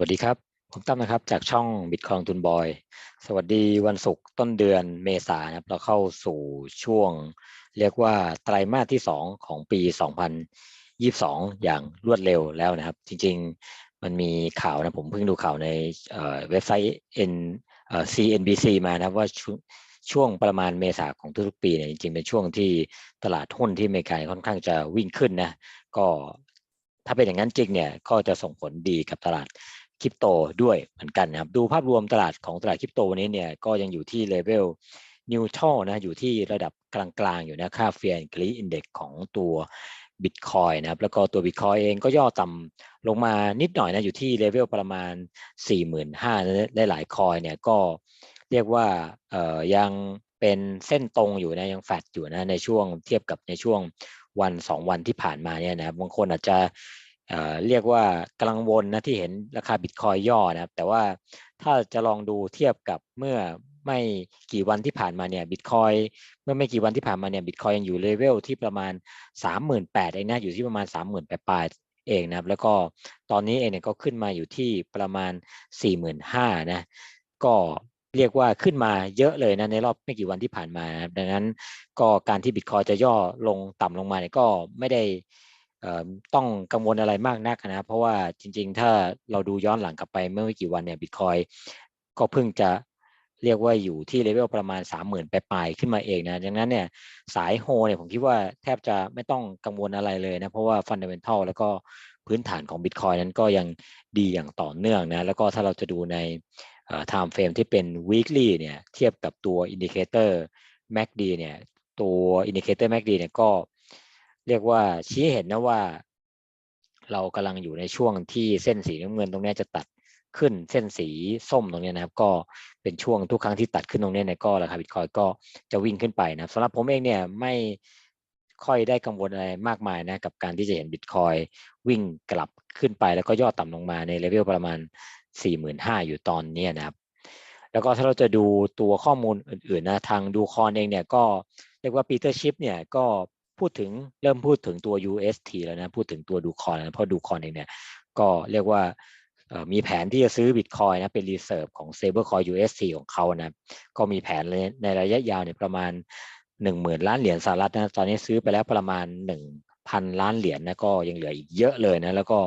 สวัสดีครับ ผมตั้มนะครับจากช่องบิตคอยทุนบอย สวัสดีวันศุกร์ต้นเดือนเมษายนะครับ เราเข้าสู่ช่วง เรียกว่าไตรมาสที่ 2 ของปี 2022 อย่างรวดเร็วแล้วนะครับ จริงๆมันมีข่าวนะ ผมเพิ่งดูข่าวในเว็บไซต์ N CNBC มานะว่าช่วงประมาณเมษาของทุกๆปีเนี่ยจริงๆเป็นช่วงที่ตลาดหุ้นที่อเมริกาค่อนข้างจะวิ่งขึ้นนะ ก็ถ้าเป็นอย่างนั้นจริงเนี่ยก็จะส่งผลดีกับตลาด คริปโตด้วยเหมือนกันนะครับดูภาพรวมตลาดของตลาดคริปโตวันนี้เนี่ยก็ยังอยู่ที่เลเวลนิวทรัลนะอยู่ที่ระดับกลางๆ อยู่นะค่าเฟียร์กรีอินเด็กของตัวบิตคอยนะครับแล้วก็ตัวบิตคอยเองก็ย่อต่ำลงมานิดหน่อยนะอยู่ที่เลเวลประมาณ 45,000ได้หลายคอยเนี่ยก็เรียกว่าเอ่อยังเป็นเส้นตรงอยู่นะยังแฟดอยู่นะในช่วงเทียบกับในช่วงวันสองวันที่ผ่านมาเนี่ยนะบางคนอาจจะ เรียกว่ากำลังวนนะที่เห็นราคาบิตคอยย่อนะครับ แต่ว่าถ้าจะลองดูเทียบกับเมื่อไม่กี่วันที่ผ่านมาเนี่ยบิตคอยเมื่อไม่กี่วันที่ผ่านมาเนี่ยบิตคอยยังอยู่เลเวลที่ประมาณ 38,000เองนะอยู่ที่ประมาณ 30,000ปลายเองนะครับ แล้วก็ตอนนี้เองเนี่ยก็ขึ้นมาอยู่ที่ประมาณ 45,000นะก็เรียกว่าขึ้นมาเยอะเลยนะในรอบไม่กี่วันที่ผ่านมานะดังนั้นก็การที่บิตคอยจะย่อลงต่ำลงมาเนี่ยก็ไม่ได้ ต้องกังวลอะไรมากนักนะเพราะว่าจริง ๆ ถ้าเราดูย้อนหลังกลับไปเมื่อไม่กี่วันเนี่ยบิตคอยก็เพิ่งจะเรียกว่าอยู่ที่เลเวลประมาณ 30,000 ปลายๆขึ้นมาเองนะดังนั้นเนี่ยสายโฮเนี่ยผมคิดว่าแทบจะไม่ต้องกังวลอะไรเลยนะ เพราะว่าฟันเดเมนทัลแล้วก็พื้นฐานของบิตคอยนั้นก็ยังดีอย่างต่อเนื่องนะ แล้วก็ถ้าเราจะดูใน time frame ที่เป็น weekly เนี่ยเทียบกับตัว indicator MACD เนี่ยตัว indicator MACD เนี่ยก็ เรียกว่าชี้เห็นนะว่า เรากำลังอยู่ในช่วงที่เส้นสีน้ำเงินตรงนี้จะตัดขึ้นเส้นสีส้มตรงนี้นะครับ ก็เป็นช่วงทุกครั้งที่ตัดขึ้นตรงนี้เนี่ยก็ราคาบิตคอยก็จะวิ่งขึ้นไปนะสำหรับผมเองเนี่ยไม่ค่อยได้กังวลอะไรมากมายนะกับการที่จะเห็นบิตคอยวิ่งกลับขึ้นไปแล้วก็ย่อต่ำลงมาในเลเวลประมาณ 45,000 อยู่ตอนนี้นะครับ แล้วก็ถ้าเราจะดูตัวข้อมูลอื่นๆนะทางดูคอนเองเนี่ยก็เรียกว่าปีเตอร์ชิปเนี่ยก็ พูดถึงเริ่มพูดถึงตัว UST แล้วนะพูดถึงตัวดูคอนนะเพราะดูคอนเองเนี่ยก็เรียกว่ามีแผนที่จะซื้อบิตคอยนะเป็นรีเซิร์ฟของ s a b l e c o i n UST ของเขานะก็มีแผนในระยะยาวเนี่ยประมาณ 10,000 ล้านเหรียญสหรัฐนะตอนนี้ซื้อไปแล้วประมาณ 1,000 ล้านเหรียญนะก็ยังเหลืออีกเยอะเลยนะแล้วก็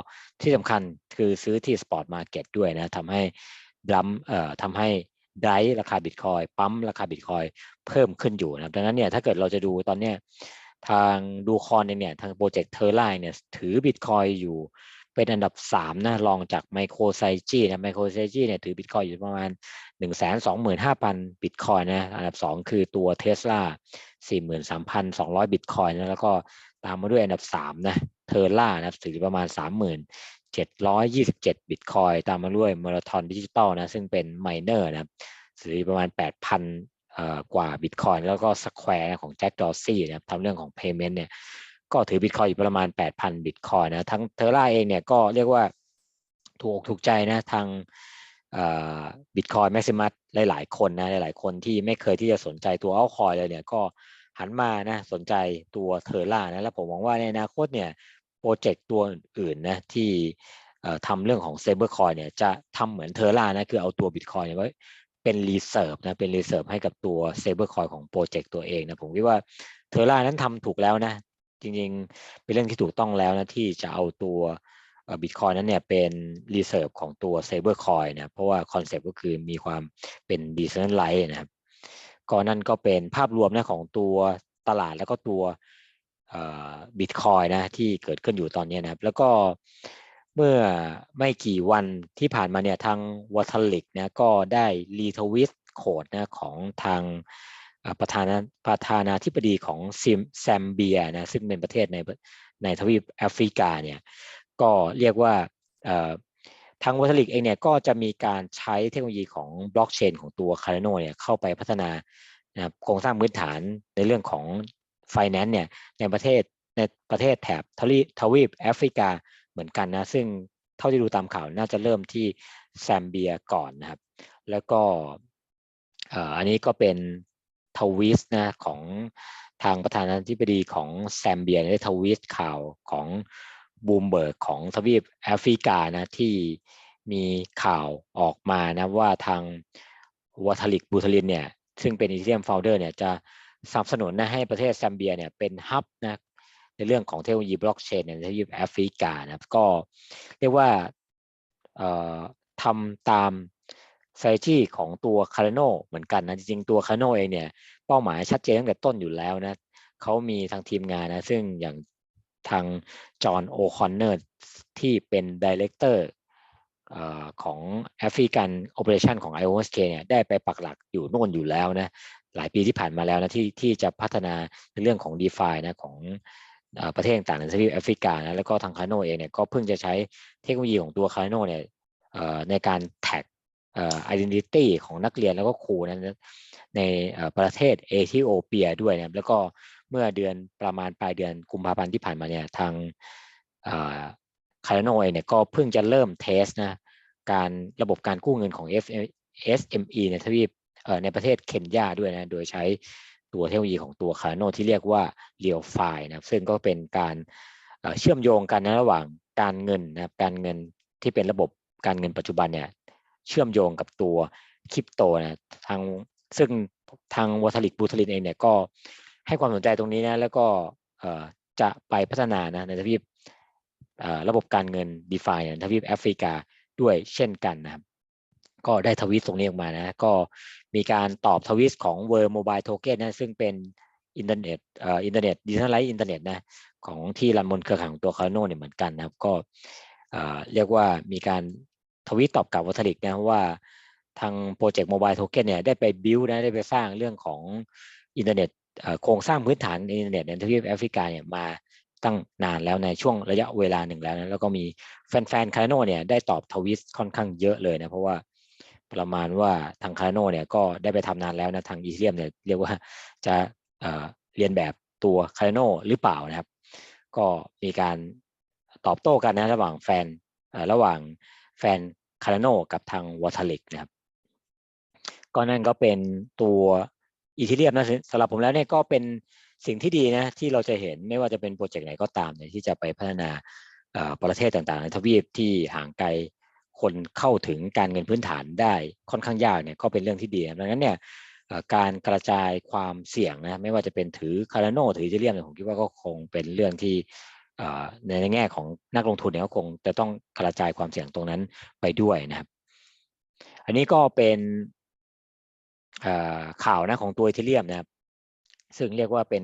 ที่สำคัญคือซื้อที่สปอร์ตมาร์เก็ตด้วยนะทำให้ดัมเอ่อทำให้ไดราคาบิตคอยปั๊มราคาบิตคอยเพิ่มขึ้นอยู่นะดังนั้นเนี่ยถ้าเกิดเราจะดูตอนเนี้ย ทางดูคอนเนี่ย ทางโปรเจกต์เทอร์ไลน์เนี่ย ถือบิตคอยอยู่เป็นอันดับ3นะรองจากไมโครไซจีนะไมโครไซจีเนี่ยถือบิตคอยอยู่ประมาณ 1 2 5 0 0 0 บิตคอยนะอันดับ 2 คือตัวเทสลา43,200 บิตคอยนะแล้วก็ตามมาด้วยอันดับ3นะเทอร์ล่านะถือประมาณ30,727 บิตคอยตามมาด้วยมาราธอนดิจิตอลนะซึ่งเป็นไมเนอร์นะถือประมาณ 8,000 กว่าบิตคอยแล้วก็สแควร์ของแจ็คดอร์ซี่นะครับทำเรื่องของ Payment เนี่ยก็ถือบิตคอยอยู่ประมาณ 8,000บิตคอยนะทั้งเทอร่าเองเนี่ยก็เรียกว่าถูกถูกใจนะทางบิตคอยแม็กซิมัสหลายๆคนนะหลายๆคนที่ไม่เคยที่จะสนใจตัวเอาคอยเลยเนี่ยก็หันมานะสนใจตัวเทอร่านะแล้วผมมองว่าในอนาคตเนี่ยโปรเจกต์ตัวอื่นนะที่ทำเรื่องของเซเบอร์คอยเนี่ยจะทำเหมือนเทอร่านะคือเอาตัวบิตคอยไว้ เป็นรีเซิร์ฟนะเป็นรีเซิร์ฟให้กับตัวเซเบอร์คอยของโปรเจกต์ตัวเองนะผมคิดว่าเทอร่านั้นทำถูกแล้วนะ จริงๆ เป็นเรื่องที่ถูกต้องแล้วนะ ที่จะเอาตัวบิตคอยนั้นเนี่ยเป็นรีเซิร์ฟของตัวเซเบอร์คอยนะเพราะว่าคอนเซปต์ก็คือมีความเป็นดิเซนไลท์นะครับก็นั่นก็เป็นภาพรวมนะของตัวตลาดแล้วก็ตัวบิตคอยนะที่เกิดขึ้นอยู่ตอนนี้นะครับ แล้วก็ เมื่อไม่กี่วันที่ผ่านมาเนี่ยทางวัตลิกนะก็ได้รีทวิสโคดนะของทางประธานาประธานาธิบดีของซิมแซมเบียนะซึ่งเป็นประเทศในในทวีปแอฟริกาเนี่ยก็เรียกว่าทางวัตลิกเองเนี่ยก็จะมีการใช้เทคโนโลยีของบล็อกเชนของตัวคาร์โนเนี่ยเข้าไปพัฒนานะโครงสร้างพื้นฐานในเรื่องของไฟแนนซ์เนี่ยในประเทศในประเทศแถบทวีปแอฟริกา เหมือนกันนะซึ่งเท่าที่ดูตามข่าวน่าจะเริ่มที่แซมเบียก่อนนะครับ แล้วก็อันนี้ก็เป็นทวิสนะของทางประธานาธิบดีของแซมเบียได้ทวิสข่าวของบูมเบิร์กของทวีปแอฟริกานะที่มีข่าวออกมานะว่าทางวัทลิกบูทลินเนี่ยซึ่งเป็นอีเทียมโฟลเดอร์เนี่ยจะสนับสนุนนะให้ประเทศแซมเบียเนี่ยเป็นฮับนะ ในเรื่องของเทคโนโลยีบล็อกเชนในทวีปแอฟริกานะครับ ก็เรียกว่าทำตาม s t r a t e g ของตัว Cardano เหมือนกันนะ จริงๆ ตัว Cardano เองเนี่ย เป้าหมายชัดเจนตั้งแต่ต้นอยู่แล้วนะเขามีทางทีมงานนะ ซึ่งอย่างทางจอห์นโอคอนเนอร์ที่เป็นดีเลกเตอร์ของ African Operation ของ IOSK เนี่ยได้ไปปักหลักอยู่โน่นอยู่แล้วนะ หลายปีที่ผ่านมาแล้วนะที่ที่จะพัฒนาในเรื่องของ d e f i นะของ ประเทศต่างๆในทวีปแอฟริกานะแล้วก็ทางคาโนเองเนี่ยก็เพิ่งจะใช้เทคโนโลยีของตัวคาโนเนี่ยในการแท็กอ่อ identity ของนักเรียนแล้วก็ครูนในประเทศเอธิโอเปียด้วยนะครับแล้วก็เมื่อเดือนประมาณปลายเดือนกุมภาพันธ์ที่ผ่านมาเนี่ยทางคาร์โนเองเนี่ยก็เพิ่งจะเริ่มเทสนะการระบบการกู้เงินของ SME ในทวีปในประเทศเคนยาด้วยนะโดยใช้ ตัวเทคโนโลยีของตัวคาร์โนที่เรียกว่า Real f i นะครับซึ่งก็เป็นการเชื่อมโยงกันนะระหว่างการเงินนะครับการเงินที่เป็นระบบการเงินปัจจุบันเนี่ยเชื่อมโยงกับตัวคริปโตนะทางซึ่งทางวัตลิกบูทลินเองเนี่ยก็ให้ความสนใจตรงนี้นะแล้วก็จะไปพัฒนานะในทวีประบบการเงิน d e f i ในทวีปแอฟริกาด้วยเช่นกันนะครับ ก็ได้ทวิตตรงนี้ออกมานะก็มีการตอบทวิตของ World Mobile Token นะซึ่งเป็นอินเทอร์เน็ตเอ่ออินเทอร์เน็ตดิจิทัลไลซ์อินเทอร์เน็ตนะของที่รันบนเครือข่ายของตัวคาร์โนเนี่ยเหมือนกันนะครับก็เอ่อเรียกว่ามีการทวิตตอบกลับวัตลิกนะว่าทางโปรเจกต์โมบายโทเค็นเนี่ยได้ไปบิวนะได้ไปสร้างเรื่องของอินเทอร์เน็ตอ่อโครงสร้างพื้นฐานอินเทอร์เน็ตในทวีปแอฟริกาเนี่ยมาตั้งนานแล้วในช่วงระยะเวลาหนึ่งแล้วนะแล้วก็มีแฟนๆคาร์โนเนี่ยได้ตอบทวิตค่อนข้างเยอะเลยนะเพราะว่า ประมาณว่าทางคาร์โนเนี่ยก็ได้ไปทำนานแล้วนะทางอีเทียมเนี่ยเรียกว่าจะเเรียนแบบตัวคาร์โนหรือเปล่านะครับ ก็มีการตอบโต้กันนะระหว่างแฟนระหว่างแฟนคาร์โนกับทางวอทลิกนะครับก็นั่นก็เป็นตัวอีทีเรียมนะสำหรับผมแล้วเนี่ยก็เป็นสิ่งที่ดีนะที่เราจะเห็นไม่ว่าจะเป็นโปรเจกต์ไหนก็ตามเนี่ยที่จะไปพัฒนาประเทศต่างๆในทวีปที่ห่างไกล คนเข้าถึงการเงินพื้นฐานได้ค่อนข้างยากเนี่ยก็เป็นเรื่องที่ดีดังนั้นเนี่ยการกระจายความเสี่ยงนะไม่ว่าจะเป็นถือคาร์โนถืออีทีเรียมเนี่ยผมคิดว่าก็คงเป็นเรื่องที่ในแง่ของนักลงทุนเนี่ยก็คงจะต้องกระจายความเสี่ยงตรงนั้นไปด้วยนะครับ อันนี้ก็เป็นข่าวนะของตัวอีทีเรียมนะครับ ซึ่งเรียกว่าเป็น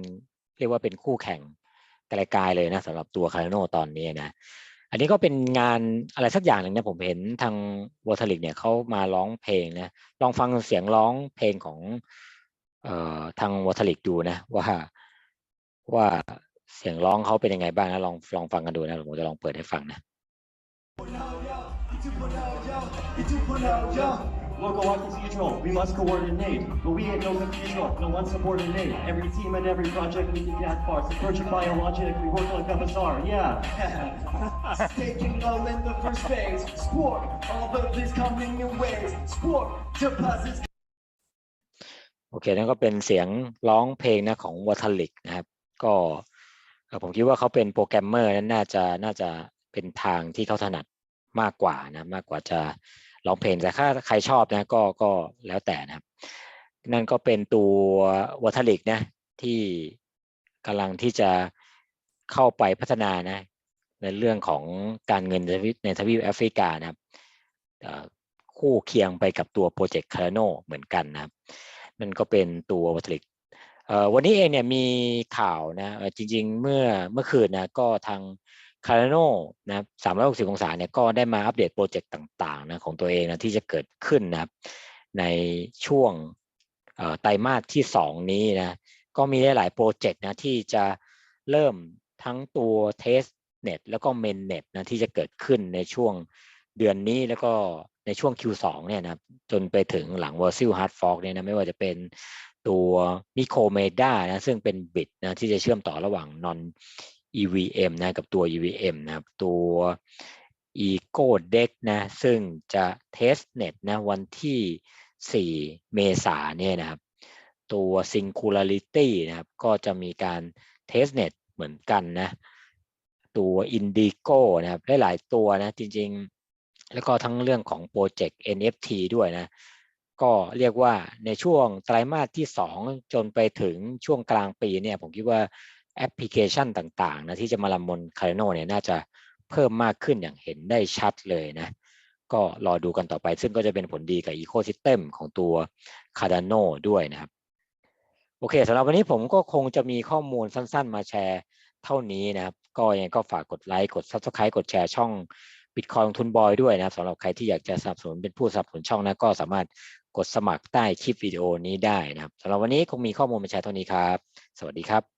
เรียกว่าเป็นคู่แข่งไกลๆเลยนะสำหรับตัวคาร์โนตอนนี้นะ นนี้ก็เป็นงานอะไรสักอย่างหนึ่งนะผมเห็นทางวอทลิกเนี่ยเขามาร้องเพลงนะลองฟังเสียงร้องเพลงของเอ่อทางวอทลิกดูนะว่าว่าเสียงร้องเขาเป็นยังไงบ้างนะลองลองฟังกันดูนะผมจะลองเปิดให้ฟังนะ Local markets control, we must coordinate, but we ain't no control, no one subordinate. Every team and every project we can get parts. Approaching biologic, we work like a bazaar, yeah. Taking all in the first phase. Sport, all of this coming in waves. Sport, deposits โอเคนั่นก็เป็นเสียงร้องเพลงนะของวอทลิกนะครับ ก็ผมคิดว่าเขาเป็นโปรแกรมเมอร์นั้นน่าจะน่าจะเป็นทางที่เขาถนัดมากกว่านะมากกว่าจะร้องเพลงแต่ถ้าใครชอบนะก็ก็แล้วแต่นะครับ นั่นก็เป็นตัววอทลิกนะที่กำลังที่จะเข้าไปพัฒนานะ ในเรื่องของการเงินในทวีปแอฟริกานะครับคู่เคียงไปกับตัวโปรเจกต์คาร์โนเหมือนกันนะครับนั่นก็เป็นตัววัตถุดิบวันนี้เองเนี่ยมีข่าวนะจริงๆเมื่อเมื่อคืนนะก็ทางคาร์โนนะสามร้อยหกสิบองศาเนี่ยก็ได้มาอัปเดตโปรเจกต์ต่างๆนะของตัวเองนะที่จะเกิดขึ้นนะครับในช่วงไตรมาสที่สองนี้นะก็มีหลายๆโปรเจกต์นะที่จะเริ่มทั้งตัวเทส เน็ตแล้วก็เมนเน็ตนะที่จะเกิดขึ้นในช่วงเดือนนี้แล้วก็ในช่วง Q2 เนี่ยนะครับจนไปถึงหลัง v e r s a l Hard Fork เนี่ยนะไม่ว่าจะเป็นตัวมิโคเมดานะซึ่งเป็นบิตนะที่จะเชื่อมต่อระหว่าง non EVM นะกับตัว EVM นะครับตัว Eco Deck นะซึ่งจะ test net นะวันที่ 4 เมษาเนี่ยนะครับตัว Singularity นะครับก็จะมีการ test net เหมือนกันนะ ตัว Indigo นะครับหลายๆตัวนะจริงๆ แล้วก็ทั้งเรื่องของโปรเจกต์ NFT ด้วยนะก็เรียกว่าในช่วงไตรมาสที่ 2 จนไปถึงช่วงกลางปีเนี่ยผมคิดว่าแอปพลิเคชันต่างๆนะที่จะมาลำบน Cardano เนี่ยน่าจะเพิ่มมากขึ้นอย่างเห็นได้ชัดเลยนะก็รอดูกันต่อไป ซึ่งก็จะเป็นผลดีกับ Ecosystem ของตัว Cardano ด้วยนะครับ โอเคสำหรับวันนี้ผมก็คงจะมีข้อมูลสั้นๆ มาแชร์ เท่านี้นะครับ ก็ยังไงก็ฝากกดไลค์กด Subscribe กดแชร์ช่อง Bitcoin ลงทุนบอยด้วยนะครับสำหรับใครที่อยากจะสนับสนุนเป็นผู้สนับสนุนช่องนะก็สามารถกดสมัครใต้คลิปวิดีโอนี้ได้นะครับสำหรับวันนี้คงมีข้อมูลมาแชร์เท่านี้ครับ สวัสดีครับ